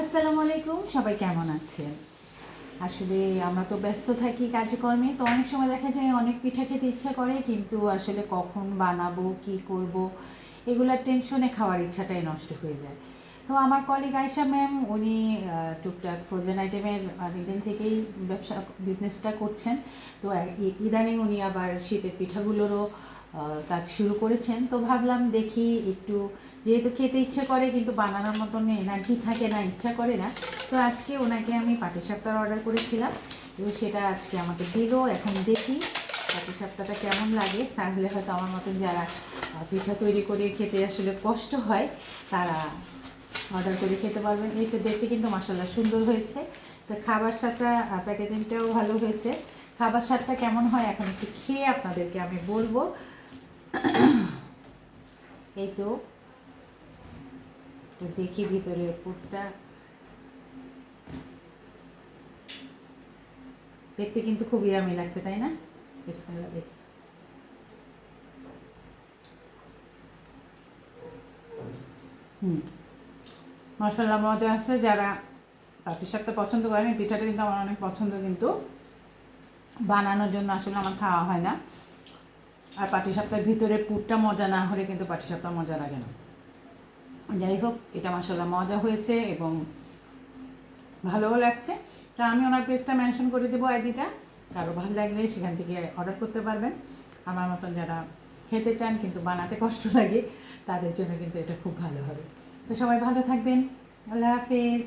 আসসালামু আলাইকুম, সবাই কেমন আছেন? আসলে আমরা তো ব্যস্ত থাকি কাজকর্মে তো অনেক সময় দেখা যায় অনেক পিঠা খেতে ইচ্ছা করে, কিন্তু আসলে কখন বানাবো, কি করব, এগুলার টেনশনে খাওয়ার ইচ্ছাটাই নষ্ট হয়ে যায়। তো আমার কলিগ আয়সা ম্যাম উনি টুকটাক ফ্রোজেন আইটেমের অনেকদিন থেকেই ব্যবসা বিজনেসটা করছেন। তো ইদানিং উনি আবার শীতের পিঠাগুলোরও কাজ শুরু করেছেন। তো ভাবলাম দেখি একটু, যেহেতু খেতে ইচ্ছে করে কিন্তু বানানোর মতন এনার্জি থাকে না, ইচ্ছা করে না, তো আজকে ওনাকে আমি পাটিসাপ্তাহ অর্ডার করেছিলাম। তো সেটা আজকে আমাকে দিল, এখন দেখি পাটিসাপ্তাহটা কেমন লাগে। তাহলে হয়তো আমার মতন যারা পিঠা তৈরি করে খেতে আসলে কষ্ট হয়, তারা অর্ডার করে খেতে পারবেন। এই তো দেখতে কিন্তু মশলা সুন্দর হয়েছে। তো খাবার স্বাদটা প্যাকেজিংটাও ভালো হয়েছে। খাবার স্বাদটা কেমন হয় এখন একটু খেয়ে আপনাদেরকে আমি বলব। এই তো। দেখি ভিতরে পুরটা। দেখতে কিন্তু খুব ইয়ামি লাগছে, তাই না? বিসমিল্লাহ, দেখি। হুম। মশলা মজা আছে। যারা পাটিসাপটা পছন্দ করেন পিঠাটা কিন্তু আমার অনেক পছন্দ কিন্তু। বানানোর জন্য আসলে আমার খাওয়া হয় না। আর পাটিসাপটার ভিতরে পুরটা মজা না হলে কিন্তু পাটিসাপটা মজা লাগে না। যাই হোক, এটা মশলা মজা হয়েছে এবং ভালোও লাগছে। তা আমি ওনার পেজটা মেনশন করে দেবো আইডিটা। কারও ভালো লাগলে সেখান থেকে অর্ডার করতে পারবেন। আমার মতন যারা খেতে চান কিন্তু বানাতে কষ্ট লাগে, তাদের জন্য কিন্তু এটা খুব ভালো হবে। তো সবাই ভালো থাকবেন। আল্লাহ হাফেজ।